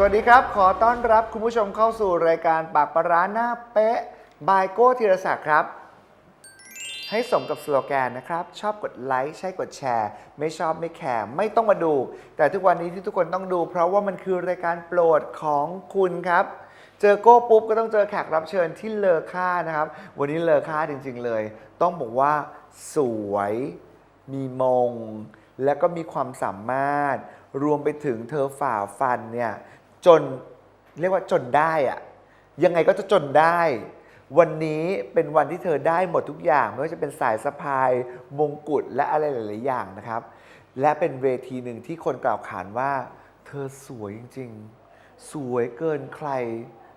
สวัสดีครับ ขอต้อนรับคุณผู้ชมเข้าสู่รายการปากปลาร้าหน้าเป๊ะ บายโก้ธีรศักดิ์ครับ ให้สมกับสโลแกนนะครับ ชอบกดไลค์ ใช่กดแชร์ ไม่ชอบไม่แคร์ ไม่ต้องมาดู แต่ทุกวันนี้ที่ทุกคนต้องดู เพราะว่ามันคือรายการโปรดของคุณครับ เจอโก้ปุ๊บก็ต้องเจอแขกรับเชิญที่เลอค่านะครับ วันนี้เลอค่าจริง ๆ เลย ต้องบอกว่า สวย มีมง และก็มีความสามารถ รวมไปถึงเธอฝ่าฟันเนี่ย จนเรียกว่าจนได้อะยังไงก็จะจนได้ วันนี้เป็นวันที่เธอได้หมดทุกอย่าง ไม่ว่าจะเป็นสายสะพาย มงกุฎและอะไรหลาย ๆ อย่างนะครับ และเป็นเวทีหนึ่งที่คนกล่าวขานว่า เธอสวยจริง ๆ สวยเกินใคร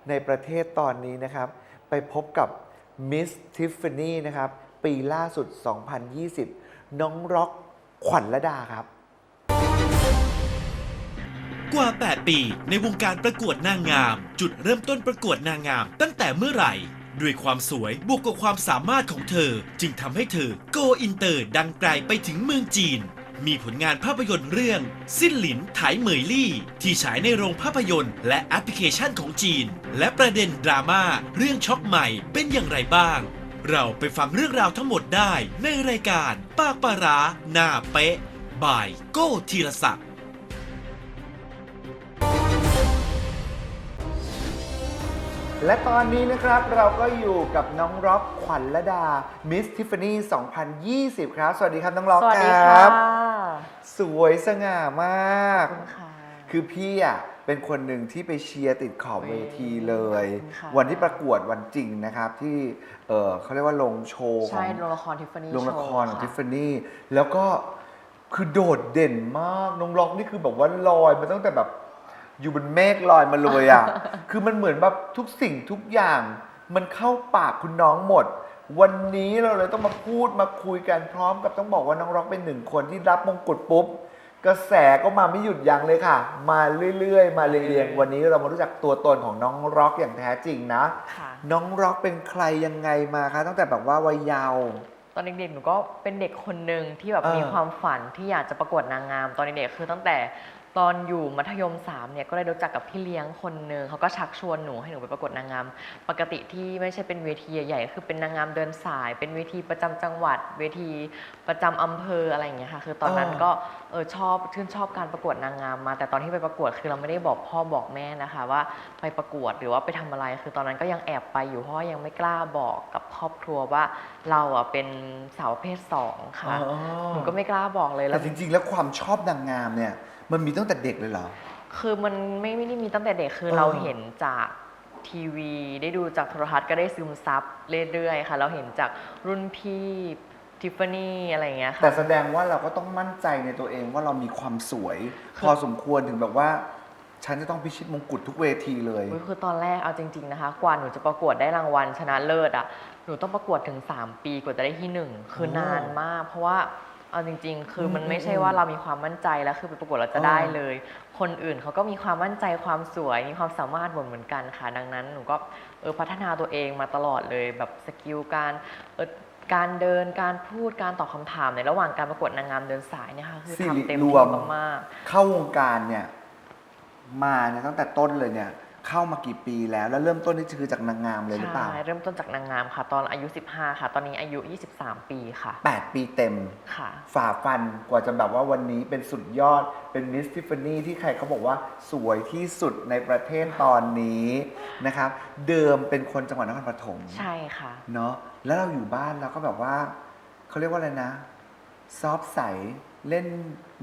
ในประเทศตอนนี้นะครับ ไปพบกับมิสทิฟฟานี่นะครับ ปีล่าสุด 2020 น้องร็อกขวัญระดาครับ กว่า 8 ปี ในวงการประกวดนางงาม จุดเริ่มต้นประกวดนางงาม ตั้งแต่เมื่อไหร่ ด้วยความสวยบวกกับความสามารถของเธอ จึงทำให้เธอโกอินเตอร์ดังไกลไปถึงเมืองจีน มีผลงานภาพยนตร์เรื่อง สิ้นหลินไถเหมยลี่ ที่ฉายในโรงภาพยนตร์ และแอปพลิเคชันของจีน และประเด็นดราม่าเรื่องช็อกใหม่เป็นอย่างไรบ้าง เราไปฟังเรื่องราวทั้งหมดได้ในรายการปากปาร้าหน้าเป๊ะบายโก้ธีรศักดิ์ และตอนนี้นะครับเราก็อยู่กับน้องร็อกขวัญระดามิสทิฟฟานี่2020 ครับ สวัสดีครับน้องร็อกสวัสดีคค่ะรับสวยสง่ามาก ขอบคุณค่ะ คือพี่อะเป็นคนหนึ่งที่ไปเชียร์ติดขอบเวทีเลย ขอบคุณค่ะ วันที่ประกวดวันจริงนะครับที่เออเขาเรียกว่าลงโชว์ขอใช่งโรงละครทิฟฟานี่โรงละครของโชว์ทิฟค่ะฟานี่แล้วก็คือโดดเด่นมากน้องล็อกนี่คือแบบว่าลอยมาตั้งแต่แบบ อยู่บนเมฆลอยมาเลยอะ คือมันเหมือนแบบทุกสิ่งทุกอย่าง มันเข้าปากคุณน้องหมด วันนี้เราเลยต้องมาพูดมาคุยกันพร้อมกับต้องบอกว่าน้องร็อกเป็นหนึ่งคนที่รับมงกุฎปุ๊บ กระแสก็มาไม่หยุดยั้งเลยค่ะ มาเรื่อยๆ มาเรียงๆวันนี้เรามารู้จักตัวตนของน้องร็อกอย่างแท้จริงนะ ค่ะ น้องร็อกเป็นใครยังไงมาคะตั้งแต่แบบว่าวัยเยาว์ ตอนเด็กๆ หนูก็เป็นเด็กคนหนึ่งที่แบบเออมีความฝันที่อยากจะประกวดนางงาม ตอนเด็กๆ คือตั้งแต่ ตอนอยู่มัธยม3เนี่ยก็ได้รู้จักกับพี่เลี้ยงคนหนึ่งเขาก็ชักชวนหนูให้หนูไปประกวดนางงาม ปกติที่ไม่ใช่เป็นเวทีใหญ่ๆคือเป็นนางงามเดินสาย เป็นเวทีประจำจังหวัด เวทีประจำอำเภออะไรอย่างเงี้ยค่ะคือตอนนั้นอ๋อก็เออชอบชื่นชอบการประกวดนางงามมา แต่ตอนที่ไปประกวดคือเราไม่ได้บอกพ่อบอกแม่นะคะ ว่าไปประกวดหรือว่าไปทำอะไร คือตอนนั้นก็ยังแอบไปอยู่เพราะว่ายังไม่กล้าบอกกับครอบครัวว่าเราอะเป็นสาวประเพศสองค่ะอ๋อหนูก็ไม่กล้าบอกเลยแล้แต่วจริง ๆ แล้วความชอบนางงามเนี่ย มันมีตั้งแต่เด็กเลยเหรอ คือมันไม่ไม่ได้มีตั้งแต่เด็กคือเออ เราเห็นจากทีวี ได้ดูจากโทรทัศน์ก็ได้ซึมซับเรื่อยๆค่ะ เราเห็นจากรุ่นพี่ทิฟฟานี่อะไรอย่างเงี้ยค่ะ แต่แสดงว่าเราก็ต้องมั่นใจในตัวเองว่าเรามีความสวยคือพอสมควรถึงแบบว่า ฉันจะต้องพิชิตมงกุฎทุกเวทีเลย อุ๊ยคือตอนแรกเอาจริง ๆ นะคะ กว่าหนูจะประกวดได้รางวัลชนะเลิศอะ หนูต้องประกวดถึง 3 ปีกว่าจะได้ที่หนึ่งคือโอ้นานมาก เพราะว่า เอาจริง ๆ คือมันอืมไม่ใช่อืมว่าเรามีความมั่นใจแล้วคือไปประกวดเราจะอ๋อได้เลย คนอื่นเขาก็มีความมั่นใจความสวยมีความสามารถเหมือนเหมือนกันค่ะ ดังนั้นหนูก็เออพัฒนาตัวเองมาตลอดเลยแบบสกิลการเออการเดินการพูดการตอบคำถามในระหว่างการประกวดนางงามเดินสายเนี่ยค่ะคือสิริทำเต็มรที่วมมากๆเข้าวงการเนี่ยมาเนี่ยตั้งแต่ต้นเลยเนี่ย เข้ามากี่ปีแล้ว แล้วเริ่มต้นนี่คือจากนางงามเลยหรือเปล่า ใช่เริ่มต้นจากนางงามค่ะ ตอนอายุ 15 ค่ะ ตอนนี้อายุ 23 ปีค่ะแปดปีเต็ม ค่ะ ฝ่าฟันกว่าจะแบบว่าวันนี้เป็นสุดยอดเป็นมิสทิฟฟานี่ที่ใครเขาบอกว่าสวยที่สุดในประเทศตอนนี้นะครับ เดิมเป็นคนจังหวัดนครปฐมใช่ค่ะ เนาะแล้วเราอยู่บ้านเราก็แบบว่าเขาเรียกว่าอะไรนะ ซอฟต์ใสเล่น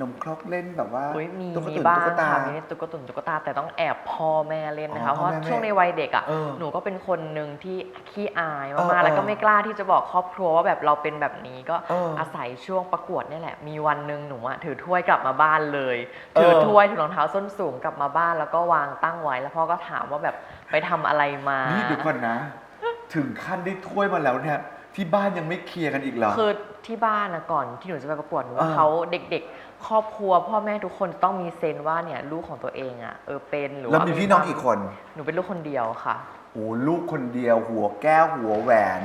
นมครกเล่นแบบว่าอุ้ยมีตุ๊กมีตุนบ้างตุ๊กตา ค่ะมีตุ๊กตุนตุ๊กตาแต่ต้องแอบพ่อแม่เล่นนะคะอ๋อเพราะพ่อแม่ช่วงในวัยเด็กอะเออหนูก็เป็นคนหนึ่งที่ขี้อายเออมากๆแล้วก็เออไม่กล้าที่จะบอกครอบครัวว่าแบบเราเป็นแบบนี้ก็เออออาศัยช่วงประกวดเนี่ยแหละ มีวันหนึ่งหนูอะถือถ้วยกลับมาบ้านเลยเออถือถ้วยถือรองเท้าส้นสูงกลับมาบ้านแล้วก็วางตั้งไว้แล้วพ่อก็ถามว่าแบบไปทำอะไรมา นี่เดี๋ยวก่อนนะ ถึงขั้นได้ถ้วยมาแล้วเนี่ย ที่บ้านยังไม่เคลียร์กันอีกเหรอ คือที่บ้านนะก่อนที่หนูจะไปประกวดหนูว่าเออเขาเด็กๆ ครอบครัว พ่อแม่ทุกคนต้องมีเซนว่าเนี่ยลูกของตัวเองอะเออเป็นหรือแล้วว่ามีพี่น้องกี่คนหนูเป็นลูกคนเดียวค่ะ โอ้ลูกคนเดียวหัวแก้วหัวแหวน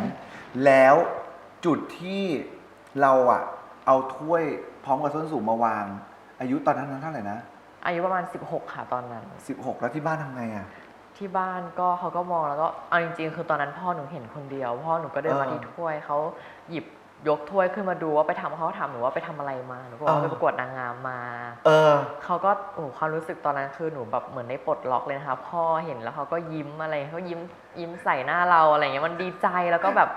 แล้วจุดที่เราอะเอาถ้วยพร้อมกับส้นสูงมาวาง อายุตอนนั้นเท่าไหร่นะอายุประมาณ 16 ค่ะตอนนั้น 16 แล้วที่บ้านทำไงอะ ที่บ้านก็เขาก็มองแล้วก็เอาจริงๆ คือตอนนั้นพ่อหนูเห็นคนเดียว พ่อหนูก็เดินมาเออที่ถ้วยเขาหยิบยกถ้วยขึ้นมาดูว่าไปทำเขาถามหนูว่าไปทำอะไรมาหนูก็บอกว่าเออไปประกวดนางงามมา เออ เขาก็โอ้ความรู้สึกตอนนั้นคือหนูแบบเหมือนได้ปลดล็อกเลยนะคะพ่อเห็นแล้วเขาก็ยิ้มอะไรเขายิ้มยิ้มใส่หน้าเราอะไรเงี้ยมันดีใจแล้วก็แบบ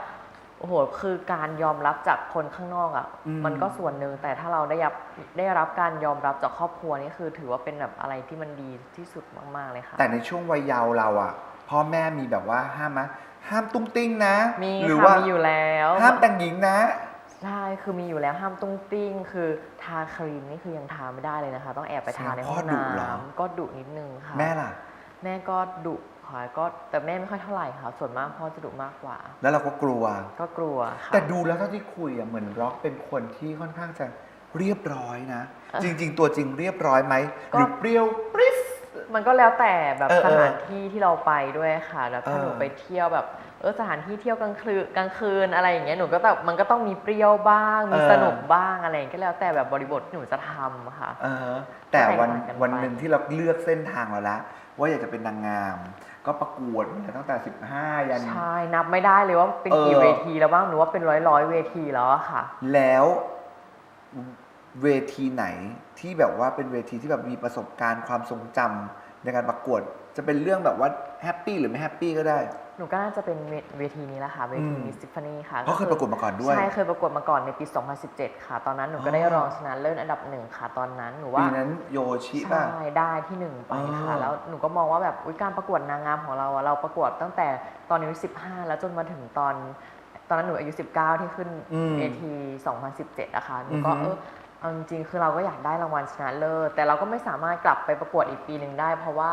โอ้โหคือการยอมรับจากคนข้างนอกอะ่ะ อืม มันก็ส่วนหนึ่งแต่ถ้าเราได้รับได้รับการยอมรับจากครอบครัวนี่คือ ถือว่าเป็นแบบอะไรที่มันดีที่สุดมากๆเลยค่ะ แต่ในช่วงวัยเยาว์เราอะพ่อแม่มีแบบว่าห้ามไหมห้ามตุ้งติ้งนะ มีหรือค่ะว่ามีอยู่แล้วห้ามแต่งหญิงนะ ใช่คือมีอยู่แล้วห้ามตุ้งติ้ง คือทาครีมนี่คือยังทาไม่ได้เลยนะคะ ต้องแอบไปทาในห้องแสดงพ่อดุเหรอน้ำก็ดุนิดนึงค่ะ แม่ล่ะ แม่ก็ดุ ค่ะก็แต่แม่ไม่ค่อยเท่าไหร่ค่ะส่วนมากพ่อจะดุมากกว่า แล้วเราก็กลัว ก็กลัวค่ะ แต่ดูแล้วเท่าที่คุยอะเหมือนร็อกเป็นคนที่ค่อนข้างจะเรียบร้อยนะเออจริง ๆ ตัวจริงเรียบร้อยไหมก็หรือเปรี้ยวปริ๊สมันก็แล้วแต่แบบเออสเออถานที่ที่เราไปด้วยค่ะแล้วถ้าเออ หนูไปเที่ยวแบบเออสถานที่เที่ยวกลางคืนกลางคืนอะไรอย่างเงี้ยหนูก็แบบมันก็ต้องมีเปรี้ยวบ้าง มีสนุกบ้างอะไรอย่างเงี้ยก็แล้วแต่แบบบริบทที่หนูจะทำค่ะ เออแต่วันแตกต่างกันไป วันหนึ่งที่เราเลือกเส้นทางเราละว่าอยากจะเป็นนางงาม ก็ประกวดมาตั้งแต่ 15 ยัน ใช่ นับไม่ได้เลยว่าเป็นกี่เออเวทีแล้วบ้างหนูว่าเป็นร้อยร้อยๆเวทีแล้วอะค่ะ แล้วเวทีไหนที่แบบว่าเป็นเวทีที่แบบมีประสบการณ์ความทรงจำในการประกวด จะเป็นเรื่องแบบว่าแฮปปี้หรือไม่แฮปปี้ก็ได้ หนูก็น่าจะเป็นเวเวทีนี้แหละค่ะเวทีอืม มิสซิฟานีค่ะเพราะเคยประกวดมาก่อนด้วย ใช่เคยประกวดมาก่อนในปี 2017 ค่ะ ตอนนั้นหนูก็ได้อ๋อ รองชนะเลิศอันดับหนึ่งค่ะตอนนั้นหนูว่า ปีนั้นโยชิป่ะ ใช่ได้ที่หนึ่งไปค่ะ อ๋อแล้วหนูก็มองว่าแบบอุ๊ยการประกวดนางงามของเราอะเราประกวดตั้งแต่ตอนอายุ15 แล้วจนมาถึงตอน ตอนนั้นหนูอายุ 19 ที่ขึ้นอืมเวที2017อะค่ะหนูก็อือฮึเออ เอาจริงๆคือเราก็อยากได้รางวัลชนะเลิศแต่เราก็ไม่สามารถกลับไปประกวดอีกปีหนึ่งได้ เพราะว่า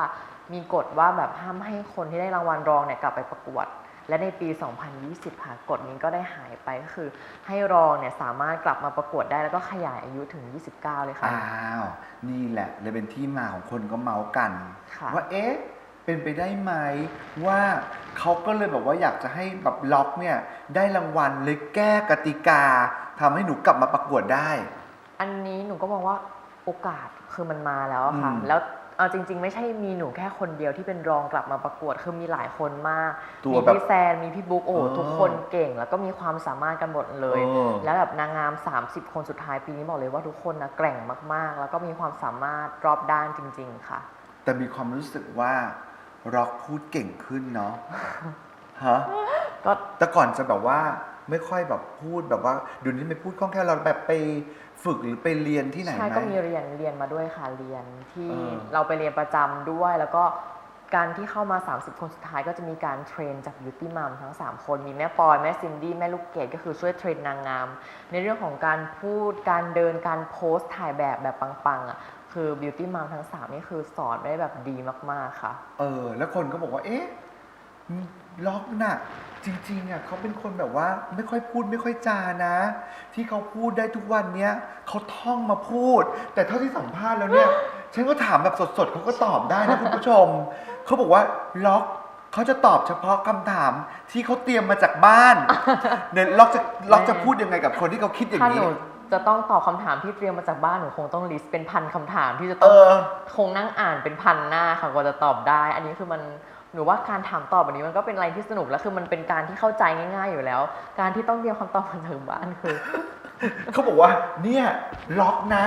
มีกฎว่าแบบห้ามให้คนที่ได้รางวัลรองเนี่ยกลับไปประกวด และในปี 2020 ค่ะกฎนี้ก็ได้หายไปก็คือ ให้รองเนี่ยสามารถกลับมาประกวดได้แล้วก็ขยายอายุถึง 29 เลยค่ะ อ้าว นี่แหละเลยเป็นที่มาของคนก็เมาส์กัน ค่ะ ว่าเอ๊ะ เป็นไปได้ไหมว่าเขาก็เลยแบบว่าอยากจะให้แบบล็อกเนี่ยได้รางวัลเลยแก้กติกาทำให้หนูกลับมาประกวดได้ อันนี้หนูก็มองว่าโอกาสคือมันมาแล้วอะค่ะ อืมแล้วเอาจริง ๆ ไม่ใช่มีหนูแค่คนเดียวที่เป็นรองกลับมาประกวดคือมีหลายคนมาก ตัวมีแบบพี่แซนมีพี่บุ๊กโอ้โหเออทุกคนเก่ง แล้วก็มีความสามารถกันหมดเลย เออ แล้วแบบนางงาม 30 คนสุดท้ายปีนี้บอกเลยว่าทุกคนนะแกร่งมากๆ แล้วก็มีความสามารถรอบด้านจริง ๆ ค่ะ แต่มีความรู้สึกว่าร็อกพูดเก่งขึ้นเนาะ ฮะ ก็ แต่ก่อนจะแบบว่าไม่ค่อยแบบพูดแบบว่าเดี๋ยวนี้ไม่พูดคล่องแคล่วเราแบบไป ฝึกหรือไปเรียนที่ไหนใช่ไหมก็มีเรียนเรียนมาด้วยค่ะเรียนที่เออ เราไปเรียนประจำด้วย แล้วก็การที่เข้ามา 30 คนสุดท้ายก็จะมีการเทรนจากบิวตี้มัมทั้ง 3 คนมีแม่ปอยแม่ซินดี้แม่ลูกเกดก็คือช่วยเทรนนางงาม ในเรื่องของการพูดการเดินการโพสต์ถ่ายแบบแบบปังๆอะคือบิวตี้มัมทั้ง 3 นี่คือสอนได้แบบดีมากๆค่ะ เออ แล้วคนก็บอกว่า เอ๊ะล็อกน่ะ จริงๆอะเขาเป็นคนแบบว่าไม่ค่อยพูดไม่ค่อยจานะ ที่เขาพูดได้ทุกวันเนี้ยเขาท่องมาพูด แต่เท่าที่สัมภาษณ์แล้วเนี่ย ฉันก็ถามแบบสดๆเขาก็ตอบได้นะคุณผู้ชม เขาบอกว่าล็อกเขาจะตอบเฉพาะคำถามที่เขาเตรียมมาจากบ้านเนี่ยล็อกจะล็อกจะพูดยังไงกับคนที่เขาคิดอย่างถ้าหนี้ นูจะต้องตอบคำถามที่เตรียมมาจากบ้านหนูคงต้องลิสต์เป็นพันคำถามที่จะเอต้องอ คงนั่งอ่านเป็นพันหน้าค่ะกว่าจะตอบได้ อันนี้คือมัน หนูว่าการถามตอบแบบนี้มันก็เป็นอะไรที่สนุกแล้วคือมันเป็นการที่เข้าใจง่าย ๆ อยู่แล้ว การที่ต้องเตรียมคำตอบมาจากบ้านคือ เขาบอกว่า เนี่ยล็อกนะ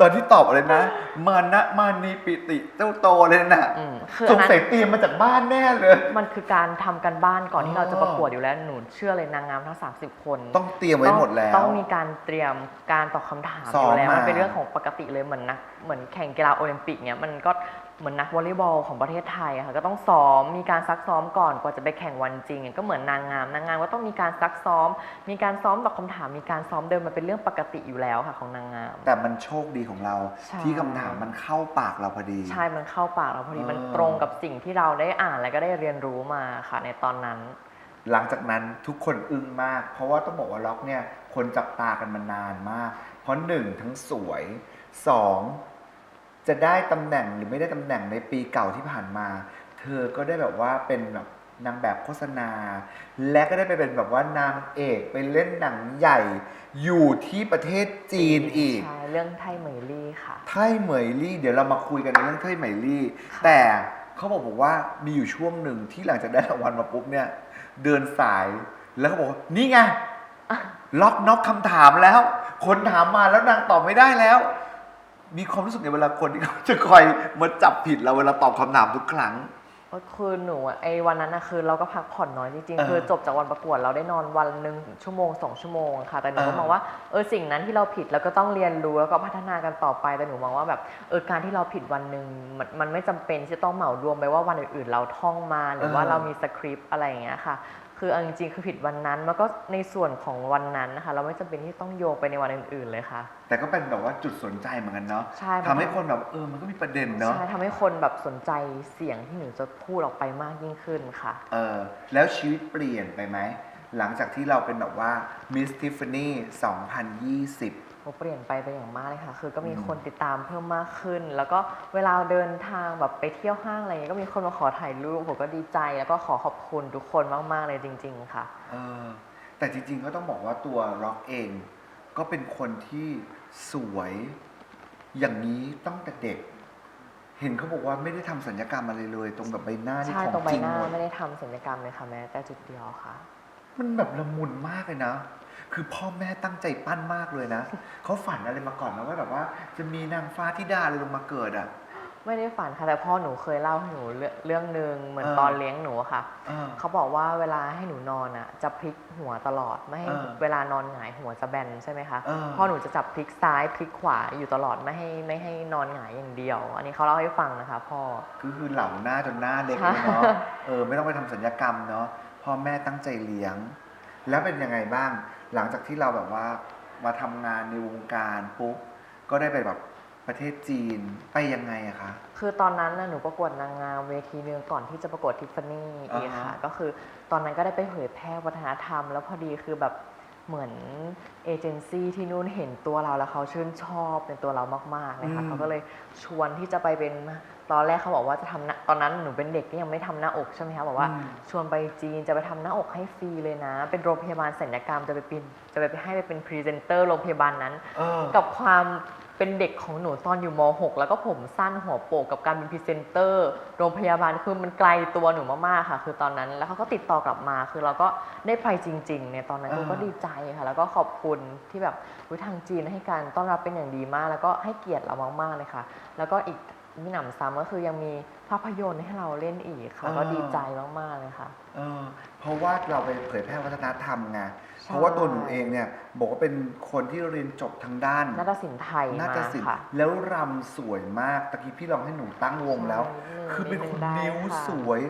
ตอนที่ตอบอะไรนะมานะมานีปิติเจ้าโตเลยนะอืมคือสอันงนั้น สัยเตรียมมาจากบ้านแน่เลย มันคือการทำกันบ้านก่อนอ๋อที่เราจะประกวดอยู่แล้วหนูเชื่อเลยนางงามทั้ง 30 คนต้องเตรียมไว้หมดแล้ว ต้องมีการเตรียมการตอบคำถามซ้ออมยู่แล้วมามัมันเป็นเรื่องของปกติเลยเหมือนนักเหมือนแข่งกีฬาโอลิมปิกเนี่ยมันก็ เหมือนนักวอลเลย์บอลของประเทศไทยอะค่ะก็ต้องซ้อมมีการซักซ้อมก่อนกว่าจะไปแข่งวันจริง ก็เหมือนนางงามนางงามก็ต้องมีการซักซ้อม มีการซ้อมตอบคำถาม มีการซ้อมเดินมันเป็นเรื่องปกติอยู่แล้วค่ะของนางงาม แต่มันโชคดีของเรา ใช่ ที่คำถามมันเข้าปากเราพอดี ใช่มันเข้าปากเราพอดีเออมันตรงกับสิ่งที่เราได้อ่านและก็ได้เรียนรู้มาค่ะในตอนนั้น หลังจากนั้นทุกคนอึ้งมาก เพราะว่าต้องบอกว่าล็อกเนี่ยคนจับตากันมานานมาก เพราะหนึ่งทั้งสวยสอง จะได้ตำแหน่งหรือไม่ได้ตำแหน่งในปีเก่าที่ผ่านมา เธอก็ได้แบบว่าเป็นแบบนางแบบโฆษณา และก็ได้ไปเป็นแบบว่านางเอกไปเล่นหนังใหญ่อยู่ที่ประเทศจีนอีก ใช่เรื่องไทเหมยลี่ค่ะ ไทเหมยลี่ เดี๋ยวเรามาคุยกันในเรื่องไทเหมยลี่ ค่ะ แต่เขาบอกบอกว่ามีอยู่ช่วงหนึ่งที่หลังจากได้รางวัลมาปุ๊บเนี่ย เดินสายแล้วเขาบอกว่านี่ไง ล็อกน็อกคำถามแล้ว คนถามมาแล้วนางตอบไม่ได้แล้ว มีความรู้สึกในเวลาคนที่เขาจะคอยมาจับผิดเราเวลาตอบคำถามทุกครั้ง ก็คือหนูอะไอ้วันนั้นนะคือเราก็พักผ่อนน้อยจริงเออๆคือจบจากวันประกวดเราได้นอนวันหนึ่งชั่วโมงสองชั่วโมงค่ะแต่หนูก็เออ มองว่าเออสิ่งนั้นที่เราผิดเราก็ต้องเรียนรู้แล้วก็พัฒนากันต่อไปแต่หนูมองว่าแบบเออการที่เราผิดวันหนึ่งมันมันไม่จำเป็นที่จะต้องเหมารวมไปว่าวันอื่นๆเราท่องมาหรือว่าเรามีสคริปต์อะไรอย่างเงี้ยค่ะ คือเอาจริงๆคือผิดวันนั้นมันก็ในส่วนของวันนั้นนะคะ เราไม่จำเป็นที่ต้องโยงไปในวันอื่น ๆเลยค่ะ แต่ก็เป็นแบบว่าจุดสนใจเหมือนกันเนาะใช่ทำให้คนแบบเออมันก็มีประเด็นเนาะใช่ทำให้คนแบบสนใจเสียงที่หนูจะพูดออกไปมากยิ่งขึ้นค่ะ เออแล้วชีวิตเปลี่ยนไปไหมหลังจากที่เราเป็นแบบว่า Miss Tiffany 2020 โอ้เปลี่ยนไปไปอย่างมากเลยค่ะ คือก็มีอืมคนติดตามเพิ่มมากขึ้น แล้วก็เวลาเดินทางแบบไปเที่ยวห้างอะไรเงี้ยก็มีคนมาขอถ่ายรูปผมก็ดีใจ แล้วก็ขอขอบคุณทุกคนมาก ๆ เลยจริง ๆ ค่ะ เออแต่จริง ๆ ก็ต้องบอกว่าตัวร็อกเองก็เป็นคนที่สวยอย่างนี้ตั้งแต่เด็ก เห็นเขาบอกว่าไม่ได้ทำสัญญกรรมอะไรเลย ตรงแบบใบหน้านี่ใช่ของตรงใบจริงหน้าหมดไม่ได้ทำศัลยกรรมเลยค่ะแม้แต่จุดเดียวค่ะ มันแบบละมุนมากเลยนะ คือพ่อแม่ตั้งใจปั้นมากเลยนะ เขาฝันอะไรมาก่อนนะว่าแบบว่า จะมีนางฟ้าที่ดาอะไรลงมาเกิดอะ ไม่ได้ฝันค่ะ แต่พ่อหนูเคยเล่าให้หนูเรื่องเรื่องหนึ่งเหมือนเออตอนเลี้ยงหนูอะค่ะ เออเขาบอกว่าเวลาให้หนูนอนอะ จะพลิกหัวตลอดไม่ให้เออเวลานอนหงายหัวจะแบนใช่ไหมคะเออ พ่อหนูจะจับพลิกซ้ายพลิกขวาอยู่ตลอดไม่ให้ไม่ให้นอนหงายอย่างเดียว อันนี้เขาเล่าให้ฟังนะคะ พ่อก็คือเหล่าหน้าจนหน้าเล็กใช่เลยเนาะเออ ไม่ต้องไปทำสัญญกรรมเนาะ พ่อแม่ตั้งใจเลี้ยง แล้วเป็นยังไงบ้าง หลังจากที่เราแบบว่ามาทำงานในวงการปุ๊บก็ได้ไปแบบประเทศจีนไปยังไงอะคะ คือตอนนั้นนะหนูประกวดนางงามเวทีหนึ่งก่อนที่จะประกวดทิฟฟานี่อีกอ่าฮะ ค่ะ ก็คือตอนนั้นก็ได้ไปเผยแพร่วัฒนธรรม แล้วพอดีคือแบบ เหมือนเอเจนซี่ที่นู่นเห็นตัวเราแล้วเขาชื่นชอบในตัวเรามากๆเลยค่ะเขาก็เลยชวนที่จะไปเป็นตอนแรกเขาบอกว่าจะทำหน้าตอนนั้นหนูเป็นเด็กที่ยังไม่ทำหน้าอกใช่ไหมคะบอกว่าอืมชวนไปจีนจะไปทำหน้าอกให้ฟรีเลยนะ เป็นโรงพยาบาลศัลยกรรมจะไปเป็นจะไปให้ไปเป็นพรีเซนเตอร์โรงพยาบาลนั้นเออกับความ เป็นเด็กของหนูตอนอยู่ม .6 แล้วก็ผมสั้นหัวโปกกับการเป็นพรีเซนเตอร์โรงพยาบาลคือมันไกลตัวหนูมากๆค่ะ คือตอนนั้นแล้วเขาก็ติดต่อกลับมาคือเราก็ได้ไปจริง ๆ ในตอนนั้นอ่ากูก็ดีใจค่ะ แล้วก็ขอบคุณที่แบบอุ๊ยทางจีนให้การต้อนรับเป็นอย่างดีมาก แล้วก็ให้เกียรติเรามากๆเลยค่ะ แล้วก็อีก มีหนำซ้ำก็คือยังมีภาพยนตร์ให้เราเล่นอีกค่ะ ก็ดีใจมาก ๆ เลยค่ะ เออเพราะว่าเราไปเผยแพร่วัฒนธรรมไงใช่เพราะว่าตัวหนูเองเนี่ยบอกว่าเป็นคนที่เรียนจบทางด้านนาฏศิลป์ไทยนามาฏศิลป์ค่ะแล้วรำสวยมากตะกี้พี่ลองให้หนูตั้งวงแล้วใช่คือเป็นคนได้นิ้วค่ะสวย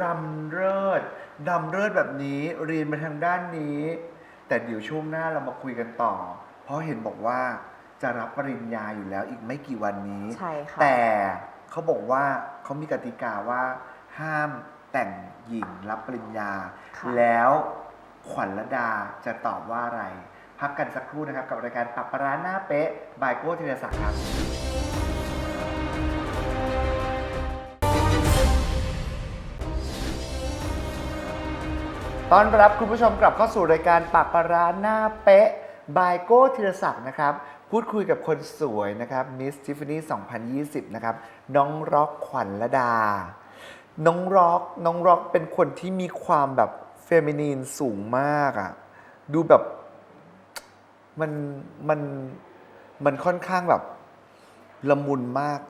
รำเลิศดำเลิศแบบนี้เรียนมาทางด้านนี้ แต่เดี๋ยวช่วงหน้าเรามาคุยกันต่อ เพราะเห็นบอกว่า จะรับปริญญาอยู่แล้วอีกไม่กี่วันนี้ ใช่ค่ะ แต่เขาบอกว่าเขามีกติกาว่าห้ามแต่งหญิงรับปริญญา ค่ะ แล้วขวัญละดาจะตอบว่าอะไร พักกันสักครู่นะครับ กับรายการปักปะร้านหน้าเป๊ะบายโก้ธีรศักดิ์ครับ ต้อนรับคุณผู้ชมกลับเข้าสู่รายการปากปลาร้านหน้าเป๊ะ บายโก้ธีรศักดิ์นะครับ พูดคุยกับคนสวยนะครับมิสทิฟฟานี่2020 นะครับ น้องร็อกขวัญละดา น้องร็อกน้องร็อกเป็นคนที่มีความแบบเฟมินีนสูงมากอะดูแบบมันมันมันค่อนข้างแบบละมุนมาก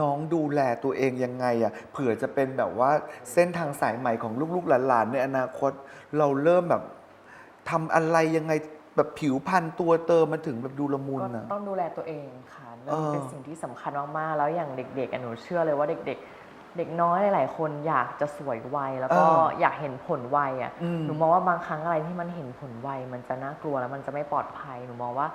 น้องดูแลตัวเองยังไงอะเผื่อจะเป็นแบบว่าเส้นทางสายใหม่ของลูกๆหลานๆในอนาคต เราเริ่มแบบทำอะไรยังไง แบบผิวพรรณตัวเติมมันถึงแบบดูละมุนก็อะต้องดูแลตัวเองค่ะนั่เอนอเป็นสิ่งที่สำคัญมากๆ แล้วอย่างเด็กๆอะหนูเชื่อเลยว่าเด็กๆ เด็กน้อยหลายๆคนอยากจะสวยไวแล้วก็เอออยากเห็นผลไวอะ อืม หนูมองว่าบางครั้งอะไรที่มันเห็นผลไวมันจะน่ากลัวแล้วมันจะไม่ปลอดภัย หนูมองว่า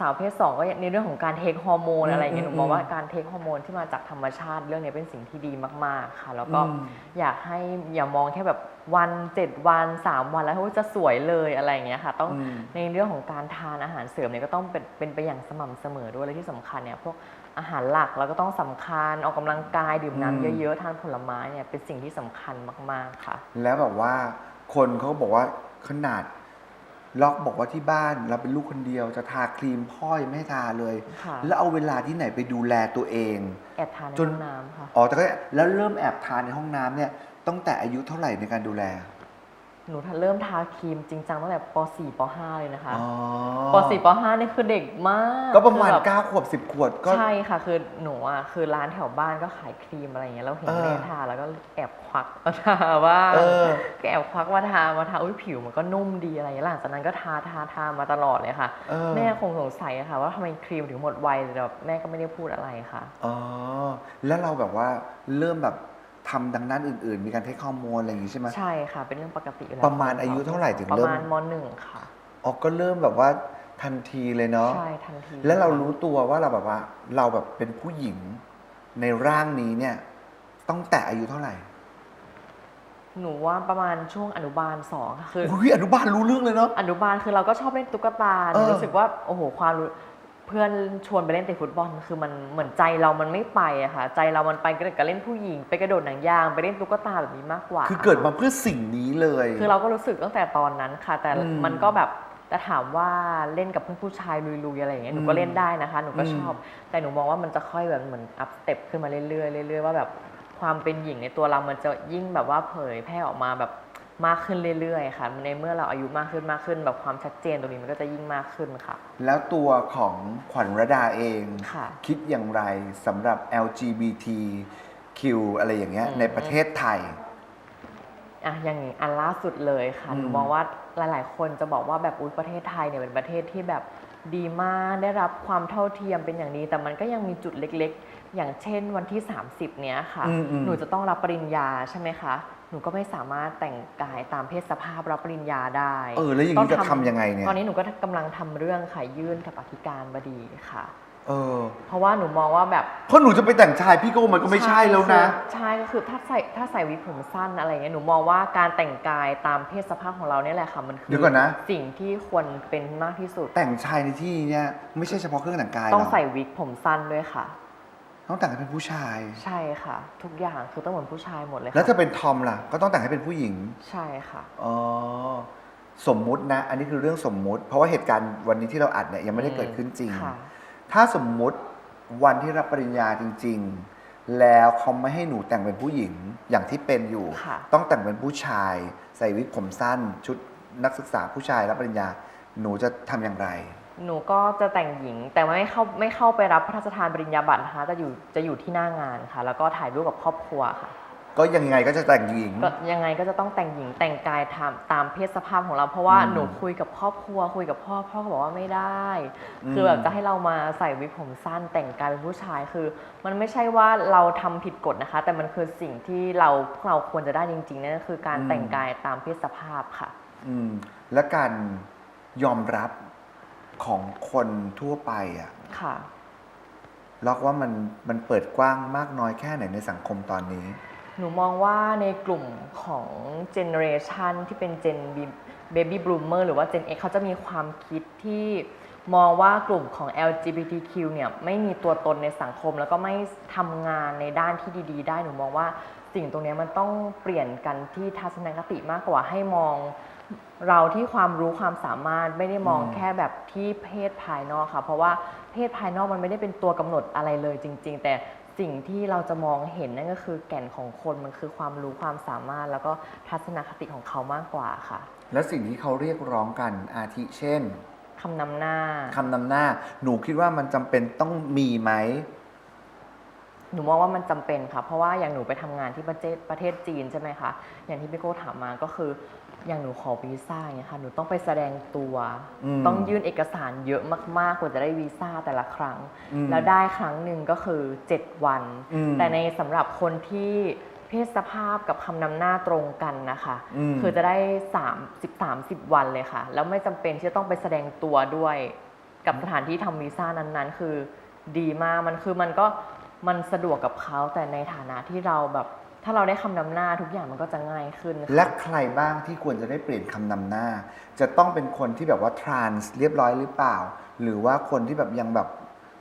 สาวเพศสองก็ในเรื่องของการเทคฮอร์โมนอืมอะไรอย่างเงี้ยหนูอืมมองว่าการเทคฮอร์โมนที่มาจากธรรมชาติเรื่องนี้เป็นสิ่งที่ดีมาก ๆ ค่ะ แล้วก็อืมอยากให้อย่ามองแค่แบบวันเจ็ดวันสามวันแล้วว่าจะสวยเลยอะไรอย่างเงี้ยค่ะ ต้องอืมในเรื่องของการทานอาหารเสริมเนี่ยก็ต้องเป็นเป็นไปอย่างสม่ำเสมอด้วยและที่สำคัญเนี่ยพวกอาหารหลักเราก็ต้องสำคัญออกกำลังกายดื่มอืมน้ำเยอะๆทานผลไม้เนี่ยเป็นสิ่งที่สำคัญมาก ๆค่ะ แล้วแบบว่าคนเขาก็บอกว่าขนาด ล็อกบอกว่าที่บ้านเราเป็นลูกคนเดียวจะทาครีมพ่อยังไม่ให้ทาเลย ค่ะแล้วเอาเวลาที่ไหนไปดูแลตัวเอง แอบทานในจน ห้องน้ำค่ะ อ๋อแต่ก็แล้วเริ่มแอบทานในห้องน้ำเนี่ยตั้งแต่อายุเท่าไหร่ในการดูแล หนูทันเริ่มทาครีมจริงจังตั้งแต่ป .4 ป .5 เลยนะคะอ๋อป .4 ป .5 นี่คือเด็กมากก็ประมาณคือแบบ 9ขวบ 10 ขวบก็ ใช่ค่ะคือหนูอะคือร้านแถวบ้านก็ขายครีมอะไรอย่างเงี้ยเราเห็นเออแม่ทาแล้วก็แอบควักมาทาว่าเออ ก็แอบควักมาทามาทาอุ้ยผิวมันก็นุ่มดีอะไรอย่างเงี้ยหลังจากนั้นก็ทาทาทามาตลอดเลยค่ะ เออแม่คงสงสัยอะค่ะ ว่าทำไมครีมถึงหมดไวแต่แบบแม่ก็ไม่ได้พูดอะไรค่ะ อ๋อแล้วเราแบบว่าเริ่มแบบ ทำดังนั้นอื่นๆ มีการเทคฮอร์โมนอะไรอย่างงี้ใช่ไหมใช่ค่ะ เป็นเรื่องปกติอยู่แล้วประมาณอายุเท่าไหร่ถึงประเริ่มมาณมหนึ่งค่ะอ๋อก็เริ่มแบบว่าทันทีเลยเนาะใช่ทันทีแล้วเรารู้ตัวว่าเราแบบว่า เราแบบเป็นผู้หญิงในร่างนี้เนี่ย ต้องแต่อายุเท่าไหร่หนูว่าประมาณช่วงอนุบาลสองค่ะคือ อุ้ยอนุบาลรู้เรื่องเลยเนาะ อนุบาลคือเราก็ชอบเล่นตุ๊กตาหเอนูอรู้สึกว่าโอ้โหความรู้ เพื่อนชวนไปเล่นเตะฟุตบอลคือมันเหมือนใจเรามันไม่ไปอะค่ะใจเรามันไปกับเล่นผู้หญิง ไปกระโดดหนังยางไปเล่นตุ๊กตาแบบนี้มากกว่าคือเกิดมาเพื่อสิ่งนี้เลย คือเราก็รู้สึกตั้งแต่ตอนนั้นค่ะ แต่อืมมันก็แบบแต่ถามว่าเล่นกับเพื่อนผู้ชายลุยๆอะไรอย่างเงี้ยหนูก็เล่นได้นะคะ หนูก็อืมชอบ แต่หนูมองว่ามันจะค่อยแบบเหมือนอัพสเต็ปขึ้นมาเรื่อยๆเรื่อยๆว่าแบบความเป็นหญิงในตัวเรามันจะยิ่งแบบว่าเผยแพร่ออกมาแบบ มากขึ้นเรื่อยๆ ค่ะ ในเมื่อเราอายุมากขึ้นมากขึ้น แบบความชัดเจนตรงนี้มันก็จะยิ่งมากขึ้นค่ะ แล้วตัวของขวัญรดาเองค่ะคิดอย่างไรสำหรับ LGBTQ อะไรอย่างเงี้ยอืมในประเทศไทยอะอย่างอันล่าสุดเลยค่ะอืมหนูมองว่าหลาย ๆ คนจะบอกว่าแบบอุ้ยประเทศไทยเนี่ยเป็นประเทศที่แบบดีมากได้รับความเท่าเทียมเป็นอย่างดีแต่มันก็ยังมีจุดเล็ก ๆ อย่างเช่นวันที่ 30 เนี้ยค่ะอืมอืมหนูจะต้องรับปริญญาใช่ไหมคะ หนูก็ไม่สามารถแต่งกายตามเพศสภาพรับปริญญาได้เออแล้วอย่างนี้ต้จะทำยังไงเนี่ยตอนนี้หนูก็กำลังทำเรื่องค่ะยื่นกับอธิการบดีค่ะเออเพราะว่าหนูมองว่าแบบเพราะหนูจะไปแต่งชายพี่โก้มันก็ไม่ใช่แล้วนะ ใช่ก็คือถ้าใส่ถ้าใส่วิกผมสั้นอะไรเงี้ยหนูมองว่าการแต่งกายตามเพศสภาพของเราเนี่ยแหละค่ะมันคืเดี๋ยวก่อนนะ สิ่งที่ควรเป็นมากที่สุด แต่งชายในที่เนี่ยไม่ใช่เฉพาะเครื่องแต่งกายต้องหรกใส่วิกผมสั้นด้วยค่ะ ต้องแต่งให้เป็นผู้ชาย ใช่ค่ะ ทุกอย่างคือต้องเหมือนผู้ชายหมดเลยค่ะแล้วถ้าเป็นทอมล่ะ ก็ต้องแต่งให้เป็นผู้หญิงใช่ค่ะ อ๋อสมมุตินะ อันนี้คือเรื่องสมมุติ เพราะว่าเหตุการณ์วันนี้ที่เราอัดเนี่ยยังไม่ได้เกิดขึ้นจริง ค่ะ ถ้าสมมุติวันที่รับปริญญาจริง ๆ แล้วเขาไม่ให้หนูแต่งเป็นผู้หญิงอย่างที่เป็นอยู่ ค่ะ ต้องแต่งเป็นผู้ชาย ใส่วิกผมสั้น ชุดนักศึกษาผู้ชายรับปริญญา หนูจะทำอย่างไร หนูก็จะแต่งหญิงแต่ไม่เข้าไม่เข้าไปรับพระราชทานปริญญาบัตรนะคะจะอยู่จะอยู่ที่หน้างานค่ะ แล้วก็ถ่ายรูปกับครอบครัวค่ะ ก็ยังไงก็จะแต่งหญิง ก็ยังไงก็จะต้องแต่งหญิงแต่งกายตามตามเพศสภาพของเรา เพราะว่าอืมหนูคุยกับครอบครัว คุยกับพ่อพ่อก็บอกว่าไม่ได้ อืม คือแบบจะให้เรามาใส่วิกผมสั้นแต่งกายเป็นผู้ชายคือ มันไม่ใช่ว่าเราทำผิดกฎนะคะ แต่มันคือสิ่งที่เราพวกเราควรจะได้จริงๆนั่นก็คือการแต่งกายตามเพศสภาพค่ะ อืมและการยอมรับ ของคนทั่วไปอะค่ะล็อกว่ามันมันเปิดกว้างมากน้อยแค่ไหนในสังคมตอนนี้ หนูมองว่าในกลุ่มของเจเนอเรชันที่เป็นเจนเบบี้บ o ูเมอร์หรือว่า Gen X เขาจะมีความคิดที่มองว่ากลุ่มของ LGBTQ เนี่ยไม่มีตัวตนในสังคมแล้วก็ไม่ทำงานในด้านที่ดี ๆ ได้หนูมองว่า สิ่งตรงเนี้ยมันต้องเปลี่ยนกันที่ทัศนคติมากกว่าให้มองเราที่ความรู้ความสามารถไม่ได้มองอืมแค่แบบที่เพศภายนอกค่ะ เพราะว่าเพศภายนอกมันไม่ได้เป็นตัวกำหนดอะไรเลยจริง ๆ แต่สิ่งที่เราจะมองเห็นนั่นก็คือแก่นของคนมันคือความรู้ความสามารถ แล้วก็ทัศนคติของเขามากกว่าค่ะ และสิ่งที่เขาเรียกร้องกันอาทิเช่นคำนำหน้าคำนำหน้า หนูคิดว่ามันจำเป็นต้องมีไหม หนูมองว่ามันจำเป็นค่ะเพราะว่าอย่างหนูไปทำงานที่ประเทศประเทศจีนใช่ไหมคะอย่างที่พี่โก้ถามมาก็คืออย่างหนูขอวีซ่าเนี่ยค่ะหนูต้องไปแสดงตัวอืมต้องยื่นเอกสารเยอะมากๆกว่าจะได้วีซ่าแต่ละครั้งอืมแล้วได้ครั้งหนึ่งก็คือ 7 วันอืมแต่ในสำหรับคนที่เพศสภาพกับคำนำหน้าตรงกันนะคะอืมคือจะได้3 10 30 วันเลยค่ะ แล้วไม่จำเป็นที่จะต้องไปแสดงตัวด้วย กับสถานที่ทำวีซ่านั้นๆ คือดีมากมันคือมันก็ มันสะดวกกับเขาแต่ในฐานะที่เราแบบ ถ้าเราได้คำนำหน้าทุกอย่างมันก็จะง่ายขึ้นค่ะ และใครบ้างที่ควรจะได้เปลี่ยนคำนำหน้า จะต้องเป็นคนที่แบบว่าทรานส์เรียบร้อยหรือเปล่า หรือว่าคนที่แบบยังแบบ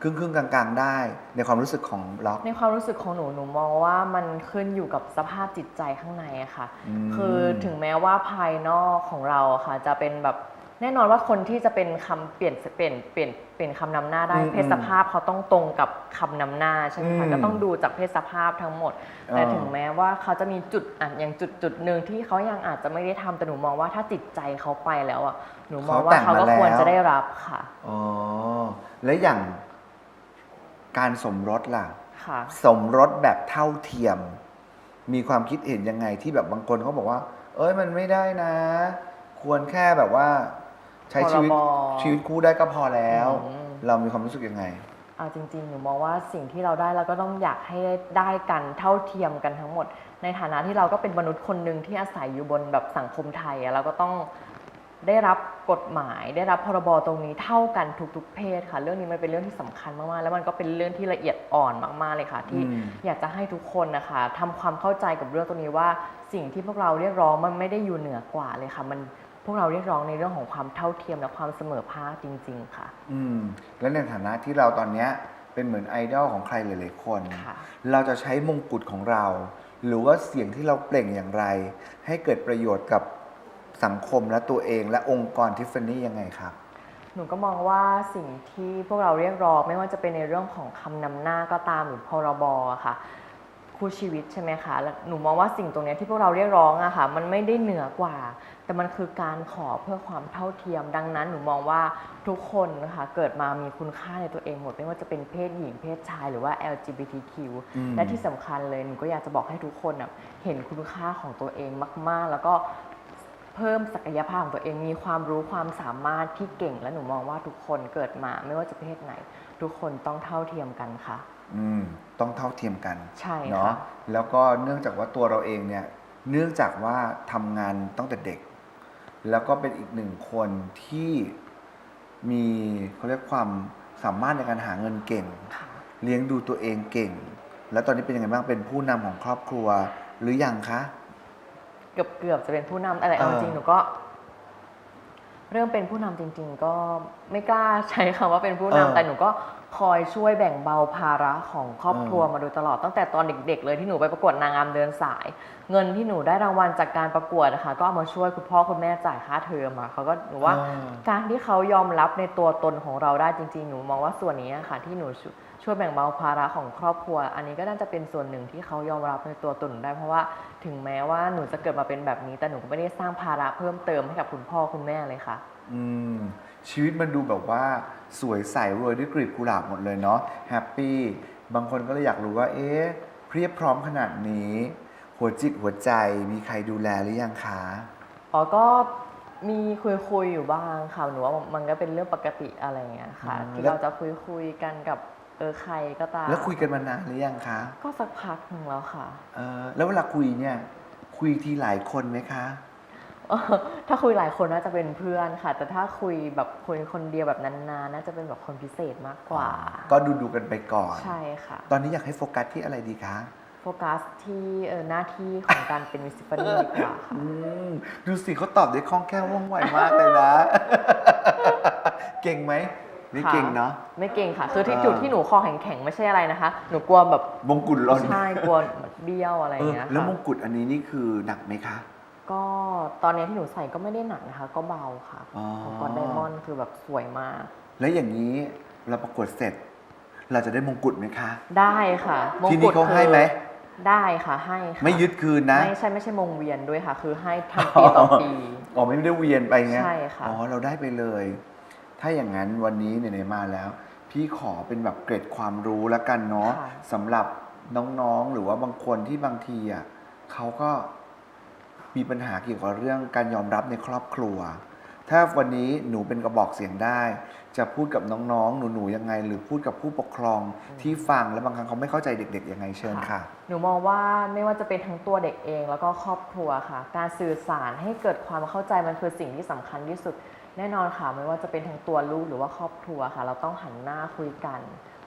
ครึ่งครึ่งๆกลาง ๆ ได้ ในความรู้สึกของล็อก ในความรู้สึกของหนูหนูมองว่ามันขึ้นอยู่กับสภาพจิตใจข้างในอะค่ะ อืม คือถึงแม้ว่าภายนอกของเราอะค่ะ จะเป็นแบบ แน่นอนว่าคนที่จะเป็นคำเปลี่ยนเปลี่ยนเปลี่ยนเปลี่ยนคำนำหน้าได้อืมเพศสภาพเขาต้องตรงกับคำนำหน้าใช่ไหมอืคะมก็ต้องดูจากเพศสภาพทั้งหมด แต่อ่าถึงแม้ว่าเขาจะมีจุดอะอย่างจุดจุดหนึ่งที่เขายังอาจจะไม่ได้ทำแต่หนูมองว่าถ้าจิตใจเขาไปแล้วอะหนูมองว่าเขาก็ควรจะได้รับค่ะอ๋อแล้วอย่างการสมรสล่ะค่ะสมรสแบบเท่าเทียม มีความคิดเห็นยังไงที่แบบบางคนเขาบอกว่า เอ้ยมันไม่ได้นะ ควรแค่แบบว่า ใช้ชีวิตพรบ ชีวิตคู่ได้ก็พอแล้ว อืม เรามีความรู้สึกยังไง เอาจริงๆ หนูมองว่าสิ่งที่เราได้เราก็ต้องอยากให้ได้กันเท่าเทียมกันทั้งหมด ในฐานะที่เราก็เป็นมนุษย์คนหนึ่งที่อาศัยอยู่บนแบบสังคมไทยอะเราก็ต้องได้รับกฎหมาย ได้รับพรบตรงนี้เท่ากันทุกๆเพศค่ะ เรื่องนี้มันเป็นเรื่องที่สำคัญมากๆ แล้วมันก็เป็นเรื่องที่ละเอียดอ่อนมากๆเลยค่ะ ที่อืม อยากจะให้ทุกคนนะคะทำความเข้าใจกับเรื่องตรงนี้ว่าสิ่งที่พวกเราเรียกร้องมันไม่ได้อยู่เหนือกว่าเลยค่ะ มัน พวกเราเรียกร้องในเรื่องของความเท่าเทียมและความเสมอภาคจริง ๆ ค่ะ อืม แล้วในฐานะที่เราตอนเนี้ยเป็นเหมือนไอดอลของใครหลายๆคน ค่ะ เราจะใช้มงกุฎของเรา หรือว่าเสียงที่เราเปล่งอย่างไร ให้เกิดประโยชน์กับสังคมและตัวเองและองค์กรทิฟฟานี่ยังไงครับ หนูก็มองว่าสิ่งที่พวกเราเรียกร้องไม่ว่าจะเป็นในเรื่องของคำนำหน้าก็ตามหรือพรบอะค่ะคู่ชีวิตใช่ไหมคะแล้วหนูมองว่าสิ่งตรงเนี้ยที่พวกเราเรียกร้องอะค่ะ มันไม่ได้เหนือกว่า แต่มันคือการขอเพื่อความเท่าเทียม ดังนั้นหนูมองว่าทุกคนนะคะเกิดมามีคุณค่าในตัวเองหมดไม่ว่าจะเป็นเพศหญิงเพศชายหรือว่า LGBTQ อืมและที่สำคัญเลยหนูก็อยากจะบอกให้ทุกคนอะเห็นคุณค่าของตัวเองมาก ๆ แล้วก็เพิ่มศักยภาพของตัวเองมีความรู้ความสามารถที่เก่ง และหนูมองว่าทุกคนเกิดมาไม่ว่าจะเพศไหน ทุกคนต้องเท่าเทียมกันค่ะ อืมต้องเท่าเทียมกันใช่เนาะค่ะแล้วก็เนื่องจากว่าตัวเราเองเนี่ยเนื่องจากว่าทำงานตั้งแต่เด็ก แล้วก็เป็นอีกหนึ่งคนที่มีเขาเรียกความสามารถในการหาเงินเก่งค่ะเลี้ยงดูตัวเองเก่ง แล้วตอนนี้เป็นยังไงบ้างเป็นผู้นำของครอบครัวหรือยังคะ เกือบเกือบจะเป็นผู้นำแต่เอาเออจริงๆหนูก็ เริ่มเป็นผู้นำจริง ๆ ก็ไม่กล้าใช้คำว่าเป็นผู้นำแต่หนูก็ คอยช่วยแบ่งเบาภาระของครอบครัวมาโดยตลอดตั้งแต่ตอนเด็ก ๆ เลยที่หนูไปประกวดนางงามเดินสาย เงินที่หนูได้รางวัลจากการประกวดนะคะก็เอามาช่วยคุณพ่อคุณแม่จ่ายค่าเทอมอะเขาก็หนูว่าอ่าการที่เขายอมรับในตัวตนของเราได้จริง ๆ หนูมองว่าส่วนนี้อะค่ะที่หนูช่วยช่วยแบ่งเบาภาระของครอบครัว อันนี้ก็น่าจะเป็นส่วนหนึ่งที่เขายอมรับในตัวตนหนูได้เพราะว่าถึงแม้ว่าหนูจะเกิดมาเป็นแบบนี้ แต่หนูก็ไม่ได้สร้างภาระเพิ่มเติมให้กับคุณพ่อคุณแม่เลยค่ะ อืมชีวิตมันดูแบบว่า สวยใสโรยด้วยกลีบกุหลาบหมดเลยเนาะแฮปปี้บางคนก็เลยอยากรู้ว่า เอ๊ะเพียบพร้อมขนาดนี้ หัวจิตหัวใจมีใครดูแลหรือยังคะอ๋อก็มีคุยคุยๆอยู่บ้างค่ะหนูว่ามันก็เป็นเรื่องปกติอะไรอย่างเงี้ยค่ะ ที่เราจะคุยคุยๆกันกับเออใครก็ตาม แล้วคุยกันมานานหรือยังคะ ก็สักพักหนึ่งแล้วค่ะ เออแล้วเวลาคุยเนี่ย คุยทีหลายคนไหมคะเออ ถ้าคุยหลายคนน่าจะเป็นเพื่อนค่ะ แต่ถ้าคุยแบบคุยคนเดียวแบบนานๆน่าจะเป็นแบบคนพิเศษมากกว่า ก็ดูดูๆกันไปก่อน ใช่ค่ะ ตอนนี้อยากให้โฟกัสที่อะไรดีคะโฟกัสที่เออหน้าที่ของการเป็นมิสซิฟานี่ดีกว่าค่ะอืมดูสิเขาตอบได้คล่องแคล่วว่องไวมากเลยนะ เก่งไหมไม่เก่งเนาะไม่เก่งค่ะ คือที่อ่าจุดที่หนูคอแข็งๆไม่ใช่อะไรนะคะ หนูกลัวแบบมงกุฎหล่นใช่กลัวเบี้ยวอะไรอเอย่างอเงี้ยแล้วค่ะมงกุฎอันนี้นี่คือหนักไหมคะ ก็ตอนนี้ที่หนูใส่ก็ไม่ได้หนักนะคะ ก็เบาค่ะอ๋อ ของกอนไดมอนด์คือแบบสวยมาก แล้วอย่างนี้เราประกวดเสร็จ เราจะได้มงกุฎไหมคะ ได้ค่ะมงที่กุนี่ฎเขาคือให้ไหมได้ค่ะให้ค่ะไม่ยึดคืนนะไม่ใช่ไม่ใช่มงเวียนด้วยค่ะ คือให้ทำปีต่อปี อ๋อไม่ได้เวียนไปเงี้ยใช่ค่ะ อ๋อเราได้ไปเลย ถ้าอย่างนั้นวันนี้ไหนๆมาแล้ว พี่ขอเป็นแบบเกร็ดความรู้แล้วกันเนาะค่ะ สำหรับน้องๆหรือว่าบางคนที่บางทีอะเขาก็ มีปัญหาเกี่ยวกับเรื่องการยอมรับในครอบครัว ถ้าวันนี้หนูเป็นกระบอกเสียงได้ จะพูดกับน้องๆ หนูๆยังไง หรือพูดกับผู้ปกครองที่ฟังแล้วบางครั้งเขาไม่เข้าใจเด็กๆยังไงเชิญค่ะ หนูมองว่าไม่ว่าจะเป็นทั้งตัวเด็กเอง แล้วก็ครอบครัวค่ะ การสื่อสารให้เกิดความเข้าใจมันคือสิ่งที่สำคัญที่สุด แน่นอนค่ะ ไม่ว่าจะเป็นทั้งตัวลูกหรือว่าครอบครัวค่ะ เราต้องหันหน้าคุยกัน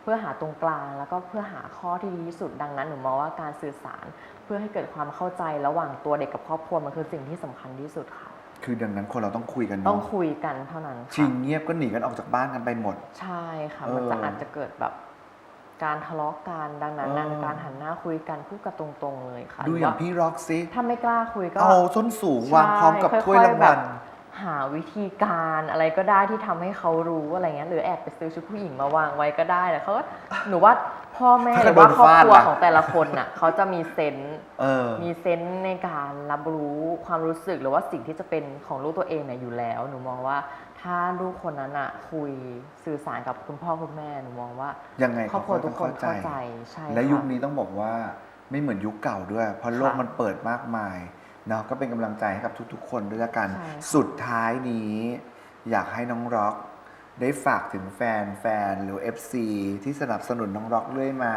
เพื่อหาตรงกลาง แล้วก็เพื่อหาข้อที่ดีที่สุดดังนั้นหนูมองว่าการสื่อสาร เพื่อให้เกิดความเข้าใจระหว่างตัวเด็กกับครอบครัวมันคือสิ่งที่สำคัญที่สุดค่ะ คือดังนั้นคนเราต้องคุยกันต้องเนาะคุยกันเท่านั้นชิค่ะงเงียบก็หนีกันออกจากบ้านกันไปหมด ใช่ค่ะเออมันจะอาจจะเกิดแบบการทะเลาะกันดังนั้นเออ การหันหน้าคุยกันพูดกันตรงๆเลยค่ะดูอย่างหรืว่พี่ร็อกซิถ้าไม่กล้าคุยก็เอาส้นสูงวางพร้อมกับถ้วยรางวัลใช่ค่อยๆแบบ หาวิธีการอะไรก็ได้ที่ทำให้เขารู้อะไรเงี้ยหรือแอบไปซื้อชุดผู้หญิงมาวางไว้ก็ได้แต่เขาก็หนูว่าพ่อแม่ถ้าหรือว่าโดนครอบครัวฟาดล่ะของแต่ละคนน่ะเขาจะมีเซนส์เออมีเซนส์ในการรับรู้ความรู้สึกหรือว่าสิ่งที่จะเป็นของลูกตัวเองเนี่ยอยู่แล้ว หนูมองว่าถ้าลูกคนนั้นอะคุยสื่อสารกับคุณพ่อคุณแม่หนูมองว่ายังไงครอบครัวทุกคนเขาเข้าก็ใจต้องใช่และค่ะยุคนี้ต้องบอกว่าไม่เหมือนยุคเก่าด้วย เพราะโลกค่ะมันเปิดมากมาย เนาะก็เป็นกำลังใจให้กับทุกๆ คนด้วยละกัน ใช่ค่ะ สุดท้ายนี้ อยากให้น้องร็อก ได้ฝากถึงแฟนแฟนหรือ FC ที่สนับสนุนน้องร็อกเรื่อยมา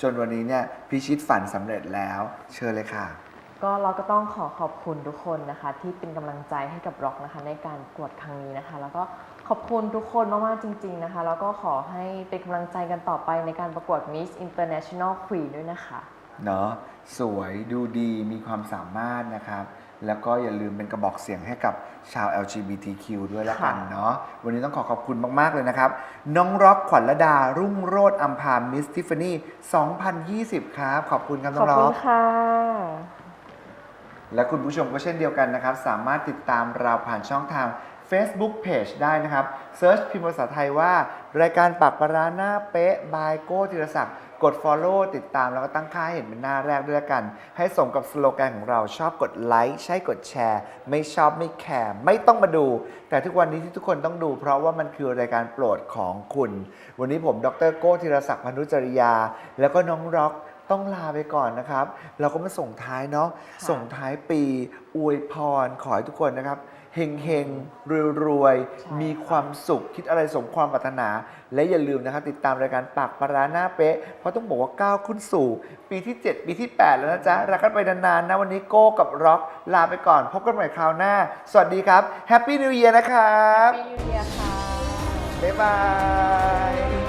จนวันนี้เนี่ยพิชิตฝันสำเร็จแล้ว เชิญเลยค่ะ ก็เราก็ต้องขอขอบคุณทุกคนนะคะ ที่เป็นกำลังใจให้กับร็อกนะคะ ในการกวดครั้งนี้นะคะ แล้วก็ขอบคุณทุกคนมากๆจริง ๆนะคะ แล้วก็ขอให้เป็นกำลังใจกันต่อไปในการประกวด Miss International Queen ด้วยนะคะ เนาะสวยดูดีมีความสามารถนะครับ แล้วก็อย่าลืมเป็นกระบอกเสียงให้กับชาว LGBTQ ด้วยละกันค่ะเนาะวันนี้ต้องขอขอบคุณมาก ๆ เลยนะครับ น้องร็อกขวัญระดา รุ่งโรจน์อัมพามิสทิฟฟานี่2020 ครับ ขอบคุณครับน้ขออบงร็คุอณกค่ะ และคุณผู้ชมก็เช่นเดียวกันนะครับ สามารถติดตามเราผ่านช่องทาง Facebook Page ได้นะครับเซิร์ชพิมพ์ภาษาไทยว่า รายการปากปราหน้าเป๊ะบายโก้ธีรศักดิ์กด Follow ติดตามแล้วก็ตั้งค่าให้เห็นเป็นหน้าแรกด้วยละกัน ให้สมกับสโลแกนของเราชอบกดไลค์ใช่กดแชร์ ไม่ชอบไม่แคร์ไม่ต้องมาดู แต่ทุกวันนี้ที่ทุกคนต้องดู เพราะว่ามันคือรายการโปรดของคุณ วันนี้ผมดรโก้ธีรศักดิ์พนุจริยา แล้วก็น้องร็อกต้องลาไปก่อนนะครับ เราก็มาส่งท้ายเนาะค่ะส่งท้ายปี อวยพรขอให้ทุกคนนะครับ เฮงเฮงรวยรวยๆมีความสุขคิดอะไรสมความปรารถนา และอย่าลืมนะครับติดตามรายการปากปลาร้าหน้าเป๊ะ เพราะต้องบอกว่าก้าวขึ้นสู่ ปีที่ 7 ปีที่ 8 แล้วนะจ๊ะ รักกันไปนานๆนะวันนี้โก้กับร็อกลาไปก่อน พบกันใหม่คราวหน้า สวัสดีครับแฮปปี้นิว e ย r นะครับปีนิวเยียค่ะ บ๊ายบาย